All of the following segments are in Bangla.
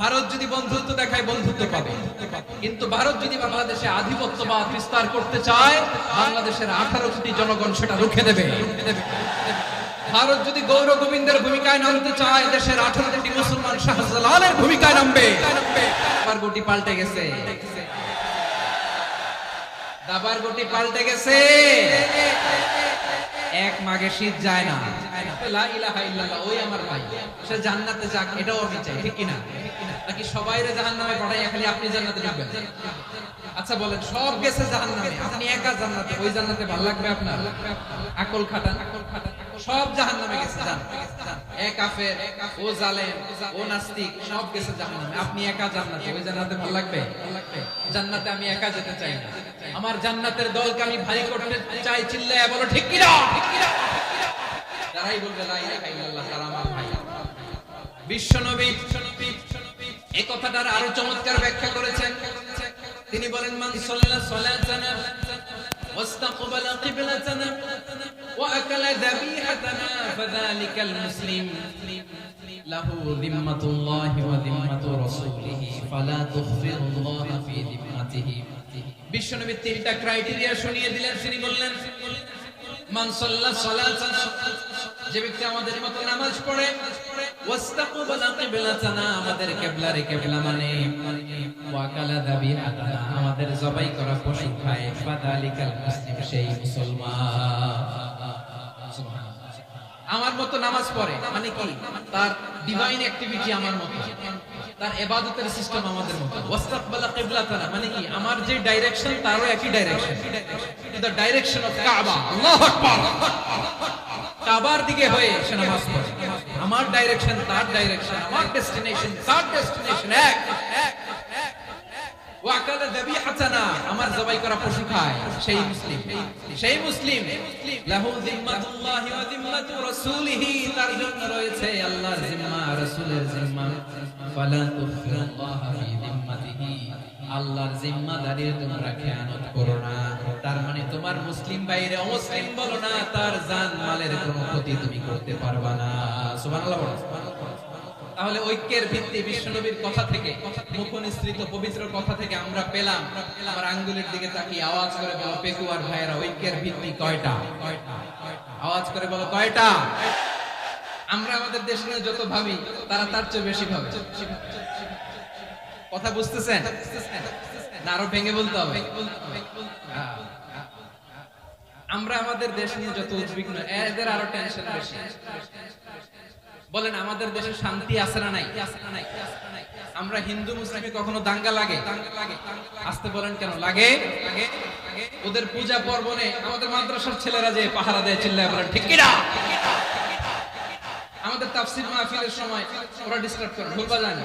ভারত যদি বন্ধুত্ব দেখায় বন্ধুত্ব পাবে। কিন্তু ভারত যদি বাংলাদেশে আধিপত্যবাদ বিস্তার করতে চায় বাংলাদেশের আঠারো কোটি জনগণ সেটা রুখে দেবে। ভারত যদি গৌর গোবিন্দের ভূমিকায় নামতে চায় দেশের আঠারো কোটি মুসলমান শাহজালালের ভূমিকায় নামবে। দাবার গুটি পাল্টে গেছে। দাবার গুটি পাল্টে গেছে। এক মাগে শীত যায় না। ইলাহা ইল্লাল্লাহ, ওই আমার ভাই। সে জান্নাতে যাক এটাও আমি চাই ঠিক কিনা? নাকি সবাইরে জাহান্নামে পাঠাই খালি আপনি জান্নাতে ঢুকবেন? আচ্ছা বলেন, সব গেছে জাহান্নামে, আপনি একা জান্নাতে, ওই জান্নাতে ভালো লাগবে আপনার? আকল খাটান। সব জাহান্নামে গেছে, জান। এ ও ও নাস্তিক, সব গেছে জাহান্নামে। আপনি একা জান্নাতে, ওই জান্নাতে ভালো লাগবে? জান্নাতে আমি একা যেতে চাই না। আমার জান্নাতের দলকে আমি ভারী করতে চাই চিল্লায় বলো, ঠিক কিনা? ঠিক কিনা যারাই বলবে, লা ইলাহা ইল্লাল্লাহ তারা আমার ভাই। এই কথাটার আরো চমৎকার ব্যাখ্যা করেছেন তিনি বলেন মান সাল্লা সালাতানা واستقبل قبلتنا واكل ذبيحتنا فذلك المسلم له ذمة الله وذمة رسوله فلا تخفر الله في ذمته বিশ্বনবী তিনটা ক্রাইটেরিয়া শুনিয়ে দিলেন তিনি বললেন মান সাল্লা সালাতানা যে ব্যক্তি আমাদের মতো নামাজ পড়ে আমাদের কিবলা মানে। করা পশু আমার মতো নামাজ পড়ে মানে কি? তার ডিভাইন অ্যাক্টিভিটি আমার মতো। তার ইবাদতের সিস্টেম আমাদের মতো। ওয়াস্তাকবালা কিবলাতানা মানে কি? আমার যে ডাইরেকশন তারও একই direction the direction of Kaaba আল্লাহু আকবার। কাবার দিকে হয়ে সে নামাজ পড়ে। আমার ডাইরেকশন তার ডাইরেকশন আমার ডেস্টিনেশন তার ডেস্টিনেশন এক। আমার জবাই করা পশু খায়। সেই মুসলিম। সেই মুসলিম। তার আল্লাহর জিম্মা তোমরা করো না। তার মানে তোমার মুসলিম বাইরে অমুসলিম বলো না, তার জান মালের কোনো ক্ষতি তুমি করতে পারবা না। তাহলে ঐক্যের ভিত্তি বিশ্বনবীর কথা থেকে, মুখনিসৃত পবিত্র কথা থেকে আমরা পেলাম। আমার আঙ্গুলের দিকে তাকিয়ে আওয়াজ করে বলো, পেকুয়ার ভাইয়েরা, ঐক্যের ভিত্তি কয়টা? আওয়াজ করে বলো, কয়টা? আমরা আমাদের দেশ নিয়ে যত ভাবি, তারা তার চেয়ে বেশি ভাবে। কথা বুঝতেছেন? না, আরও ভেঙে বলতে হবে। আমরা আমাদের দেশ নিয়ে যত উদ্বিগ্ন, এদের আরও টেনশন বেশি। বলেন, আমাদের দেশে শান্তি আছে না নাই? আমরা হিন্দু, মুসলিমে কখনো দাঙ্গা লাগে? আসতে বলেন কেন? লাগে? ওদের পূজা পর্বণে আমাদের মাদ্রাসার ছেলেরা যে পাহারা দেয়, চিল্লায় বলেন, ঠিক কিনা? আমাদের তাফসির মাহফিলের সময় ওরা ডিস্টার্ব করে, ভুল বাজায় না।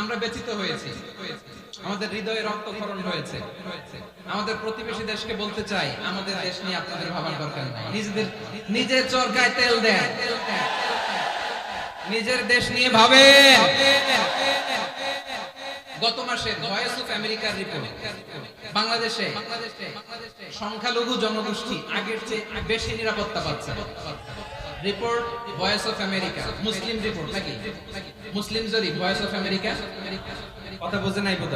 আমরা ব্যথিত হয়েছি। আমাদের হৃদয়ে রক্তক্ষরণ হয়েছে। আমাদের প্রতিবেশী দেশকে বলতে চাই, আমাদের দেশ নিয়ে আপনাদের ভাবার দরকার নাই। নিজেদের, নিজের চরকায় তেল দেন। নিজের দেশ নিয়ে ভাবেন। গত মাসে ভয়েস অফ আমেরিকার রিপোর্ট। বাংলাদেশে সংখ্যালঘু জনগোষ্ঠী আগের চেয়ে বেশি নিরাপত্তা পাচ্ছে। রিপোর্ট ভয়েস অফ আমেরিকা মুসলিম রিপোর্ট নাকি? মুসলিম জরি ভয়েস অফ আমেরিকা কথা বুঝে নাই বোধ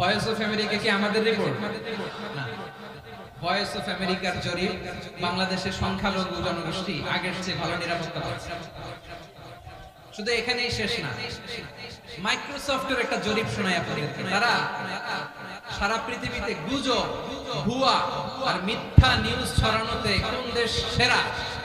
ভয়েস অফ আমেরিকা কি আমাদের রিপোর্ট ভয়েস অফ আমেরিকার জরিপ বাংলাদেশের সংখ্যালঘু জনগোষ্ঠী আগের চেয়ে ভালো নিরাপত্তা পাচ্ছে। শুধু এখানেই শেষ না। মাইক্রোসফটের একটা জরিপ শোনায় আপনাদেরকে তারা সারা পৃথিবীতে গুজব, ভুয়া আর মিথ্যা নিউজ ছড়ানোতে কোন দেশ সেরা?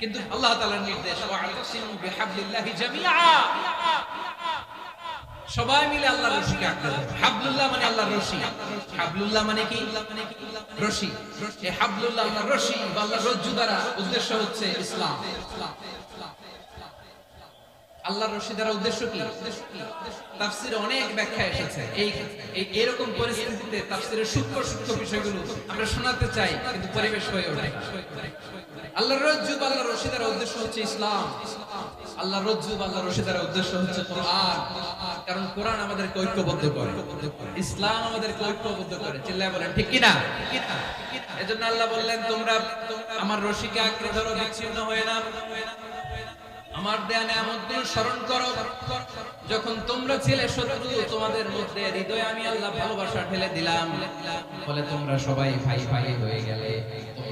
কিন্তু আল্লাহ তাআলার নির্দেশ সবাই মিলে রশিকে হাবলুল্লাহ মানে রশি। হাবলুল্লাহ মানে কি? রশি। হাবলুল্লাহ রশি বা রজ্জু দ্বারা উদ্দেশ্য হচ্ছে ইসলাম। আল্লাহর রশি দ্বারা উদ্দেশ্য কি? তাফসিরে অনেক ব্যাখ্যা এসেছে। এই এরকম পরিস্থিতিতে তাফসিরের সূক্ষ্ম সূক্ষ্ম বিষয়গুলো আমরা শোনাতে চাই, কিন্তু পরিবেশ হয়ে ওঠে। আল্লাহর রজ্জু বা আল্লাহর রশি উদ্দেশ্য হচ্ছে ইসলাম। আল্লাহর রজ্জু বা আল্লাহর রশি উদ্দেশ্য হচ্ছে কোরআন। কারণ কোরআন ঐক্যবদ্ধ করে। ইসলাম ঐক্যবদ্ধ করে। চিল্লায় বলেন, ঠিক এজন্য আল্লাহ বললেন, তোমরা আমার রশিকে আঁকড়ে ধরো, বিচ্ছিন্ন হয়ে না আমার স্মরণ করো। যখন তোমরা ছিলে শত্রু, তোমাদের মধ্যে হৃদয়ে আমি আল্লাহ ভালোবাসা ঢেলে দিলাম। বলে তোমরা সবাই ভাই ভাই হয়ে গেলে।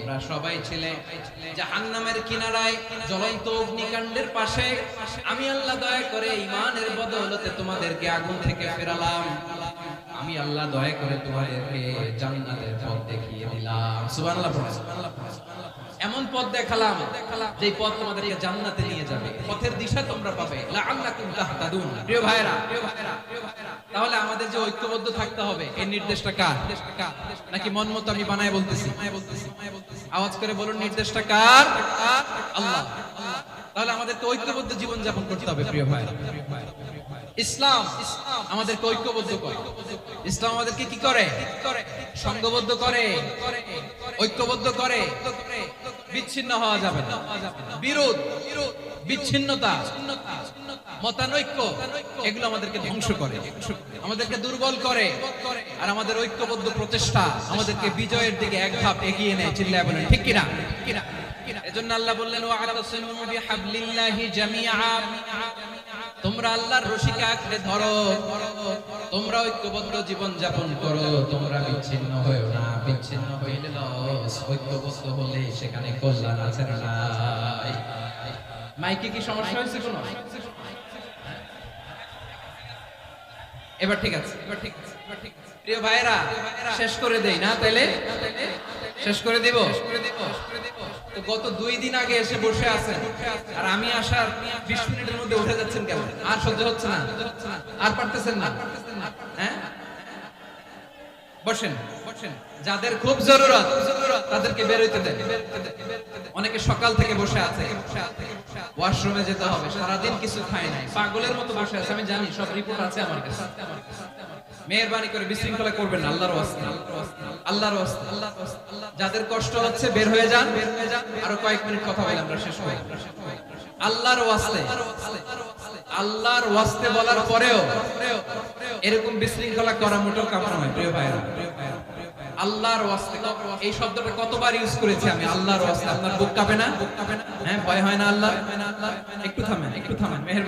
তোমরা সবাই ছিলে। জাহান্নামের কিনারায় জ্বলন্ত অগ্নিকাণ্ডের পাশে আমি আল্লাহ দয়া করে ইমানের বদৌলতে তোমাদেরকে আগুন থেকে ফেরালাম। আমি আল্লাহ দয়া করে তোমাদেরকে জান্নাতের পথ দেখিয়ে দিলাম। সুবহানাল্লাহ সুবহানাল্লাহ। এমন পথ দেখালাম যে পথ তোমাদেরকে জান্নাতে নিয়ে যাবে। পথের দিশা তোমরা পাবে। প্রিয় ভাইরা তাহলে আমাদের যে ঐক্যবদ্ধ থাকতে হবে এই নির্দেশটা কার? নাকি মন মতো আমি বানায় বলতেছি? আওয়াজ করে বলুন, নির্দেশটা কার? আল্লাহ। তাহলে আমাদেরকে ঐক্যবদ্ধ জীবন যাপন করতে হবে, প্রিয় ভাই ইসলাম আমাদেরকে ঐক্যবদ্ধ করে। ইসলাম আমাদেরকে কি করে? সংঘবদ্ধ করে। ঐক্যবদ্ধ করে। বিচ্ছিন্ন হওয়া যাবে না। বিরোধ, বিচ্ছিন্নতা, মতানৈক্য, এগুলো আমাদেরকে ধ্বংস করে। আমাদেরকে দুর্বল করে। আর আমাদের ঐক্যবদ্ধ প্রচেষ্টা আমাদেরকে বিজয়ের দিকে এক ধাপ এগিয়ে নেয়, চিল্লায় বলেন ঠিক কিনা? এজন্য আল্লাহ বললেন ও ওয়া'তাসিমু হাবলিল্লাহি জামিআ। তোমরা আল্লাহর রশিকে আঁকড়ে ধরো। তোমরা ঐক্যবদ্ধ জীবন যাপন করো। তোমরা বিচ্ছিন্ন হয়েও না, বিচ্ছিন্ন হইলে লস। ঐক্যবদ্ধ হলে সেখানে কল্যাণ আছে না মাইকে কি সমস্যা হয়েছে কোনো? এবার ঠিক আছে, এবার ঠিক আছে, এবার ঠিক আছে। প্রিয় ভাইরা শেষ করে দেই না তাইলে? শেষ করে দিব? গত দুই দিন আগে এসে বসে আছেন। আর আমি আসার বিশ মিনিটের মধ্যে উঠে যাচ্ছেন কেন? আর সহ্য হচ্ছে না। আর পারতেছেন না। হ্যাঁ? বসেন বসেন। যাদের খুব জরুরত, তাদেরকে বের হইতে দেন। অনেকে সকাল থেকে বসে আছে। ওয়াশরুমে যেতে হবে সারাদিন কিছু খায় নাই পাগলের মতো বসে আছে আমি জানি সব রিপোর্ট আছে আমার কাছে। মেহরবানি করে বিশৃঙ্খলা করবেন না, আল্লাহর ওয়াস্তে। আল্লাহর ওয়াস্তে যাদের কষ্ট হচ্ছে বের হয়ে যান। বের হয়ে যান আরও কয়েক মিনিট কথা বলে আমরা শেষ করি আল্লাহর ওয়াস্তে আল্লাহর ওয়াস্তে বলার পরেও এরকম বিশৃঙ্খলা করা মোটেও কামনা নয় প্রিয় ভাইরা আল্লাহর ওয়াস্তে এই শব্দটা কতবার ইউজ করেছি আমি? আল্লাহর ওয়াস্তে। আপনার বুক কাঁপে না? হ্যাঁ ভয় হয় না আল্লাহ একটু থামেন একটু থামেন, মেহেরবানি।